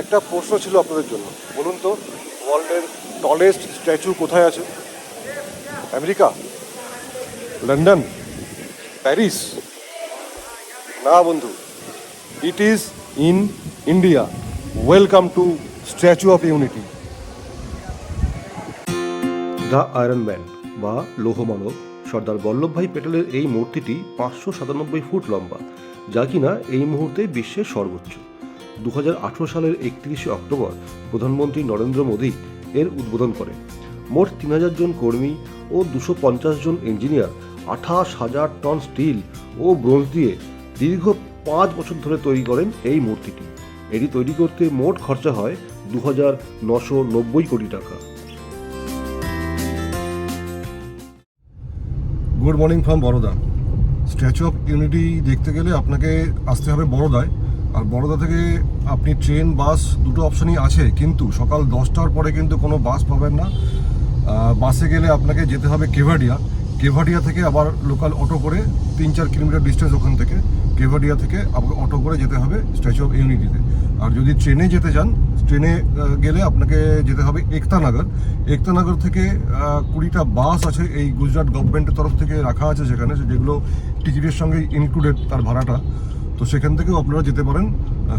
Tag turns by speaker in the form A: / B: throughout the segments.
A: একটা প্রশ্ন ছিল আপনাদের জন্য। বলুন তো, ওয়ার্ল্ডের টলেস্ট স্ট্যাচু কোথায় আছে? আমেরিকা? লন্ডন? প্যারিস? না বন্ধু it is in India welcome to statue of unity the iron man বা লৌহমানব সর্দার বল্লভভাই প্যাটেলের এই মূর্তিটি পাঁচশো সাতানব্বই ফুট লম্বা, যা কিনা এই মুহূর্তে বিশ্বের সর্বোচ্চ। দু হাজার আঠারো সালের একত্রিশে অক্টোবর প্রধানমন্ত্রী নরেন্দ্র মোদী এর উদ্বোধন করেন। মোট তিন হাজার জন কর্মী ও দুশো পঞ্চাশ জন ইঞ্জিনিয়ার, আঠাশ হাজার টন স্টিল ও ব্রোঞ্জ দিয়ে দীর্ঘ পাঁচ বছর ধরে তৈরি করেন এই মূর্তিটি। এটি তৈরি করতে মোট খরচা হয় দু হাজার নশো নব্বই কোটি টাকা। Good morning from Baroda statue of unity দেখতে গেলে আপনাকে আসতে হবে বরোদায়। আর বরোদা থেকে আপনি ট্রেন, বাস দুটো অপশনই আছে, কিন্তু সকাল দশটার পরে কিন্তু কোনো বাস পাবেন না। বাসে গেলে আপনাকে যেতে হবে কেভাডিয়া। কেভাডিয়া থেকে আবার লোকাল অটো করে তিন চার কিলোমিটার ডিস্টেন্স ওখান থেকে কেভাডিয়া থেকে আপনাকে অটো করে যেতে হবে স্ট্যাচু অফ ইউনিটিতে আর যদি ট্রেনে যেতে চান, ট্রেনে গেলে আপনাকে যেতে হবে একতানগর একতানগর থেকে কুড়িটা বাস আছে এই গুজরাট গভর্নমেন্টের তরফ থেকে রাখা আছে সেখানে, যেগুলো টিকিটের সঙ্গে ইনক্লুডেড তার ভাড়াটা। তো সেখান থেকেও আপনারা যেতে পারেন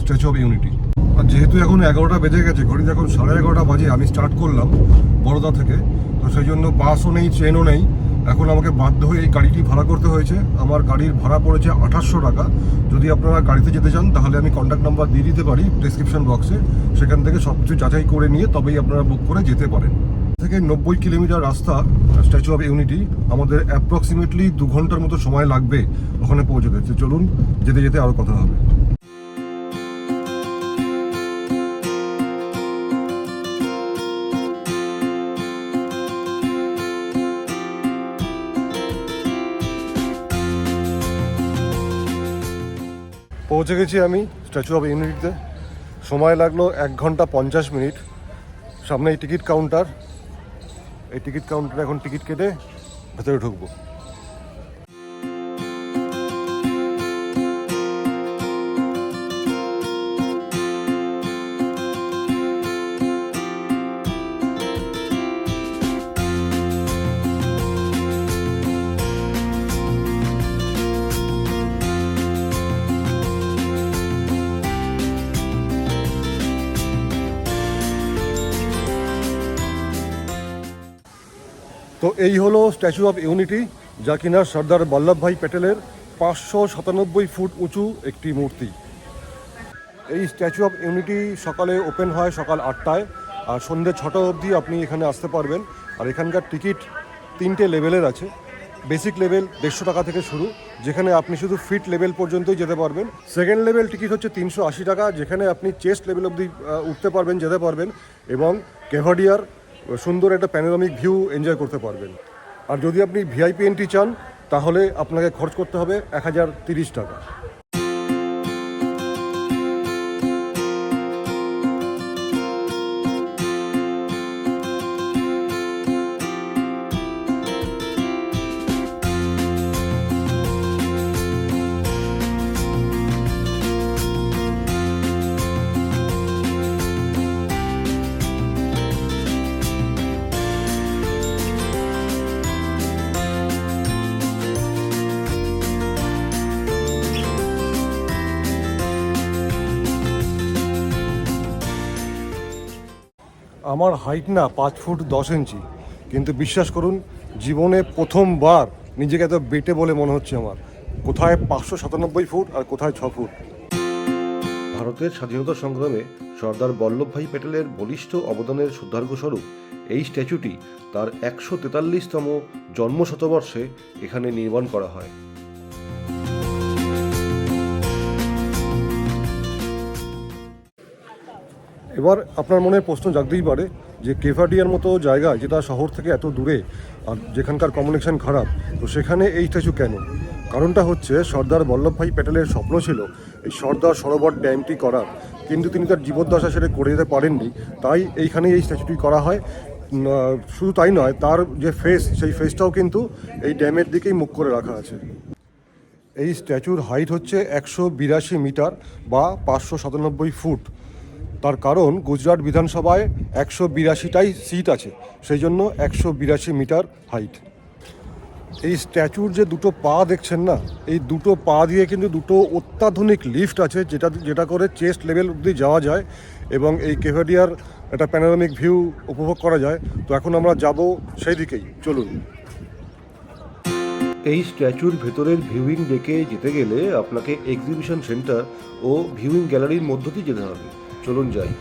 A: স্ট্যাচু অফ ইউনিটি আর যেহেতু এখন এগারোটা বেজে গেছে ঘড়ি এখন সাড়ে এগারোটা বাজে, আমি স্টার্ট করলাম বড়দা থেকে। তো সেই জন্য বাসও নেই ট্রেনও নেই। এখন আমাকে বাধ্য হয়ে এই গাড়িটি ভাড়া করতে হয়েছে। আমার গাড়ির ভাড়া পড়েছে আঠাশশো টাকা। যদি আপনারা গাড়িতে যেতে চান, তাহলে আমি কন্ট্যাক্ট নাম্বার দিয়ে দিতে পারি ডিসক্রিপশন বক্সে সেখান থেকে সব কিছু যাচাই করে নিয়ে তবেই আপনারা বুক করে যেতে পারেন। থেকে নব্বই কিলোমিটার রাস্তা স্ট্যাচু অফ ইউনিটি আমাদের অ্যাপ্রক্সিমেটলি দু ঘণ্টার মতো সময় লাগবে ওখানে পৌঁছতে। চলুন, যেতে যেতে আরও কথা হবে। পৌঁছে গেছি আমি স্ট্যাচু অফ ইউনিটিতে সময় লাগল এক ঘণ্টা পঞ্চাশ মিনিট। সামনে এই টিকিট কাউন্টার এই টিকিট কাউন্টারে এখন টিকিট কেটে ভেতরে ঢুকবো। তো এই হলো স্ট্যাচু অফ ইউনিটি যা কিনা সর্দার বল্লভভাই প্যাটেলের পাঁচশো সাতানব্বই ফুট উঁচু একটি মূর্তি। এই স্ট্যাচু অফ ইউনিটি সকালে ওপেন হয় সকাল আটটায়, আর সন্ধ্যে ছটা অবধি আপনি এখানে আসতে পারবেন। আর এখানকার টিকিট তিনটে লেভেলের আছে। বেসিক লেভেল দেড়শো টাকা থেকে শুরু, যেখানে আপনি শুধু ফিট লেভেল পর্যন্তই যেতে পারবেন। সেকেন্ড লেভেল টিকিট হচ্ছে তিনশো আশি টাকা, যেখানে আপনি চেস্ট লেভেল অবধি উঠতে পারবেন, যেতে পারবেন। এবং কেভাডিয়ার সুন্দর একটা প্যানোরামিক ভিউ এনজয় করতে পারবেন। আর যদি আপনি ভিআইপি এন্ট্রি চান, তাহলে আপনাকে খরচ করতে হবে এক হাজার তিরিশ টাকা। আমার হাইট না পাঁচ ফুট দশ ইঞ্চি। কিন্তু বিশ্বাস করুন, জীবনে প্রথমবার নিজেকে এত বেটে বলে মনে হচ্ছে আমার। কোথায় পাঁচশো সাতানব্বই ফুট আর কোথায় ছ ফুট। ভারতের স্বাধীনতা সংগ্রামে সর্দার বল্লভভাই প্যাটেলের বলিষ্ঠ অবদানের শ্রদ্ধার্ঘ্যস্বরূপ এই স্ট্যাচুটি তার একশো তেতাল্লিশতম জন্মশতবর্ষে এখানে নির্মাণ করা হয়। এবার আপনার মনে প্রশ্ন জাগতেই পারে যে কেভাডিয়ার মতো জায়গা যেটা শহর থেকে এত দূরে আর যেখানকার কমিউনিকেশন খারাপ, তো সেখানে এই স্ট্যাচু কেন? কারণটা হচ্ছে সর্দার বল্লভভাই প্যাটেলের স্বপ্ন ছিল এই সর্দার সরোবর ড্যামটি করার। কিন্তু তিনি তার জীবদ্দশা সেটা করে যেতে পারেননি। তাই এইখানে এই স্ট্যাচুটি করা হয়। শুধু তাই নয়, তার যে ফেস সেই ফেসটাও কিন্তু এই ড্যামের দিকেই মুখ করে রাখা আছে। এই স্ট্যাচুর হাইট হচ্ছে একশো বিরাশি মিটার বা পাঁচশো সাতানব্বই ফুট। তার কারণ গুজরাট বিধানসভায় একশো বিরাশিটাই সিট আছে, সেই জন্য একশো বিরাশি মিটার হাইট। এই স্ট্যাচুর যে দুটো পা দেখছেন না, এই দুটো পা দিয়ে কিন্তু দুটো অত্যাধুনিক লিফট আছে, যেটা যেটা করে চেস্ট লেভেল অবধি যাওয়া যায় এবং এই কেভাডিয়ার একটা প্যানোরামিক ভিউ উপভোগ করা যায়। তো এখন আমরা যাব সেই দিকেই, চলুন। এই স্ট্যাচুর ভেতরের ভিউইং ডেকে যেতে গেলে আপনাকে এক্সিবিশন সেন্টার ও ভিউইং গ্যালারির মধ্য দিয়ে যেতে হবে। চলুন যাই।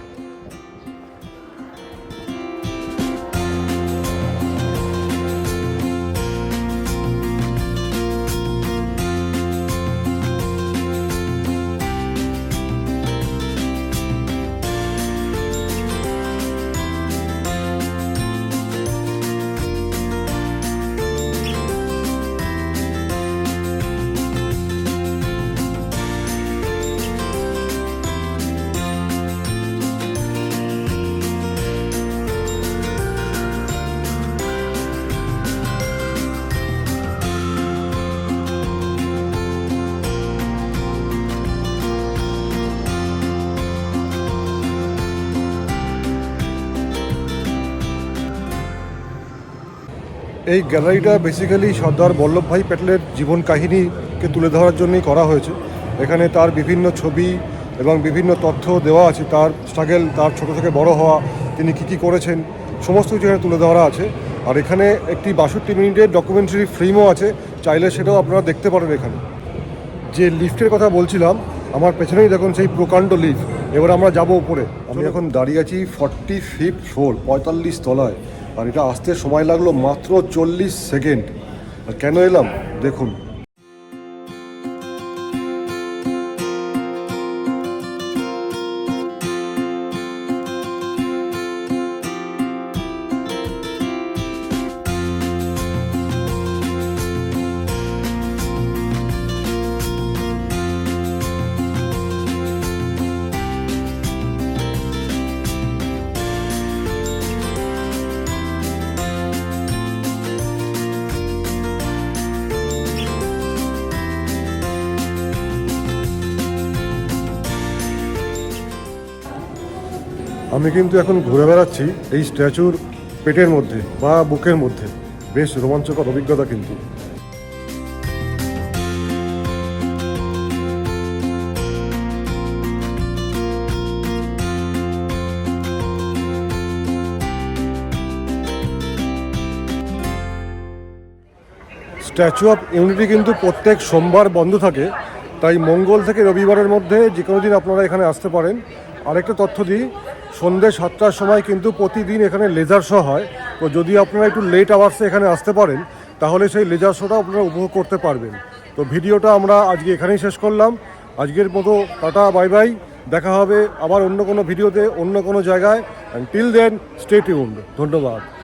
A: এই গ্যালারিটা বেসিক্যালি সর্দার বল্লভভাই প্যাটেলের জীবন কাহিনীকে তুলে ধরার জন্যই করা হয়েছে। এখানে তার বিভিন্ন ছবি এবং বিভিন্ন তথ্য দেওয়া আছে তার স্ট্রাগেল তার ছোট থেকে বড় হওয়া তিনি কী কী করেছেন সমস্ত কিছু এখানে তুলে ধরা আছে। আর এখানে একটি বাষট্টি মিনিটের ডকুমেন্টারি ফিল্মও আছে চাইলে সেটাও আপনারা দেখতে পারেন এখানে। যে লিফটের কথা বলছিলাম আমার পেছনেই দেখুন সেই প্রকাণ্ড লিফট এবার আমরা যাব উপরে। আমি এখন দাঁড়িয়ে আছি ফর্টি ফিফথ ফ্লোর পঁয়তাল্লিশ তলায়। আর এটা আসতে সময় লাগল মাত্র চল্লিশ সেকেন্ড। আর কেন এলাম? দেখুন। আমি কিন্তু এখন ঘুরে বেড়াচ্ছি এই স্ট্যাচুর পেটের মধ্যে বা বুকের মধ্যে। বেশ রোমাঞ্চকর অভিজ্ঞতা কিন্তু। স্ট্যাচু অফ ইউনিটি কিন্তু প্রত্যেক সোমবার বন্ধ থাকে। তাই মঙ্গল থেকে রবিবারের মধ্যে যে কোনো দিন আপনারা এখানে আসতে পারেন। আরেকটা তথ্য দিই সন্ধ্যে সাতটার সময় কিন্তু প্রতিদিন এখানে লেজার শো হয়। তো যদি আপনারা একটু লেট আওয়ার্সে এখানে আসতে পারেন, তাহলে সেই লেজার শোটা আপনারা উপভোগ করতে পারবেন। তো ভিডিওটা আমরা আজকে এখানেই শেষ করলাম। আজকের মতো টাটা বাই বাই দেখা হবে আবার অন্য কোনো ভিডিওতে, অন্য কোনো জায়গায়। And till then stay tuned ধন্যবাদ।